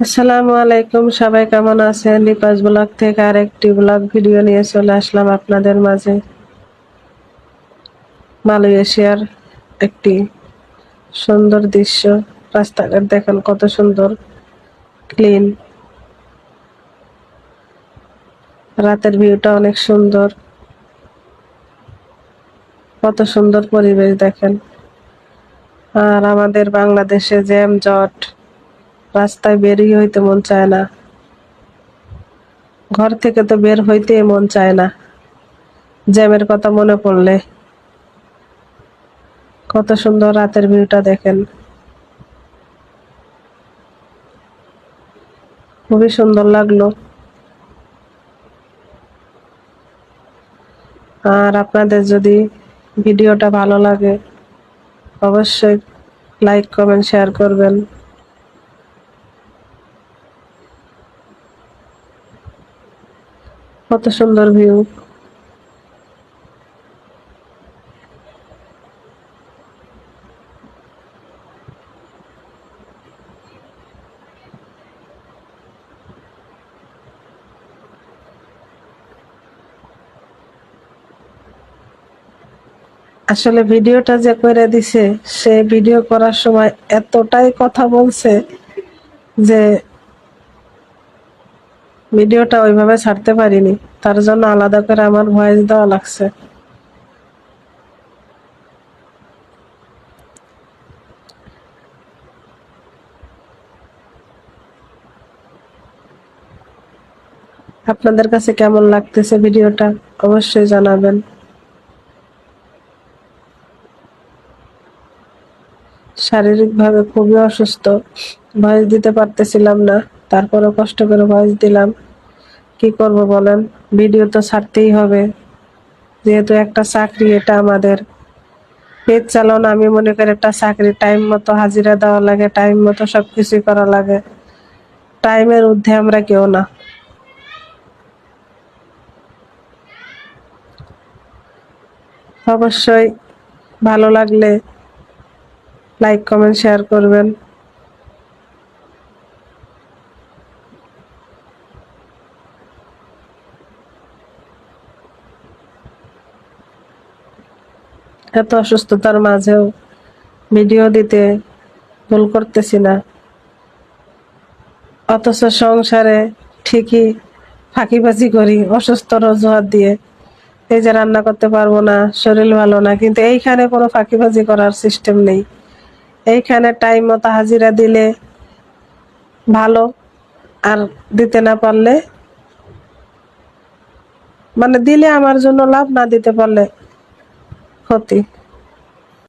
আসসালামু আলাইকুম, সবাই কেমন আছেন? নিপাস ব্লগ থেকে আরেকটি ব্লগ ভিডিও নিয়ে চলে আসলাম আপনাদের মাঝে। মালয়েশিয়ার একটি সুন্দর দৃশ্য। রাস্তাঘাট দেখেন কত সুন্দর, ক্লিন। রাতের ভিউটা অনেক সুন্দর। কত সুন্দর পরিবেশ দেখেন। আর আমাদের বাংলাদেশে জ্যাম জট রাস্তায় বেরিয়ে হইতে মন চায় না। ঘর থেকে তো বের হইতে মন চায় না। জ্যামের কথা মনে পড়লে। কত সুন্দর রাতের ভিউটা দেখেন। খুবই সুন্দর লাগল। আর আপনাদের যদি ভিডিওটা ভালো লাগে, অবশ্যই লাইক, কমেন্ট, শেয়ার করবেন। কত সুন্দর ভিউ আসলে ভিডিওটা যে করে দিছে, সে ভিডিও করার সময় এতটাই কথা বলছে যে ভিডিওটা ওইভাবে ছাড়তে পারিনি। তার জন্য আলাদা করে আমার ভয়েস দেওয়া লাগছে। আপনাদের কাছে কেমন লাগতেছে ভিডিওটা? অবশ্যই জানাবেন। শারীরিকভাবে খুবই অসুস্থ। ভয়েস দিতে পারতেছিলাম না। তারপরও কষ্ট করে ভয়েস দিলাম। কি করব বলেন? ভিডিও তো ছাড়তেই হবে। যেহেতু একটা চাকরি, এটা আমাদের পেট চালানো। আমি মনে করি একটা চাকরি টাইম মতো হাজিরা দেওয়া লাগে টাইম মতো সব কিছুই করা লাগে। টাইমের ঊর্ধ্বে আমরা কেউ না। অবশ্যই ভালো লাগলে লাইক কমেন্ট শেয়ার করবেন। এত অসুস্থতার মাঝেও ভিডিও দিতে ভুল করতেছি না। অথচ সংসারে ঠিকই ফাঁকিবাজি করি, অসুস্থ অজুহাত দিয়ে। এই যে রান্না করতে পারব না, শরীর ভালো না, কিন্তু এইখানে কোনো ফাঁকিবাজি করার সিস্টেম নেই। এইখানে টাইম মতো হাজিরা দিলে ভালো, আর দিতে না পারলে মানে দিলে আমার জন্য লাভ না, দিতে পারলে ক্ষতি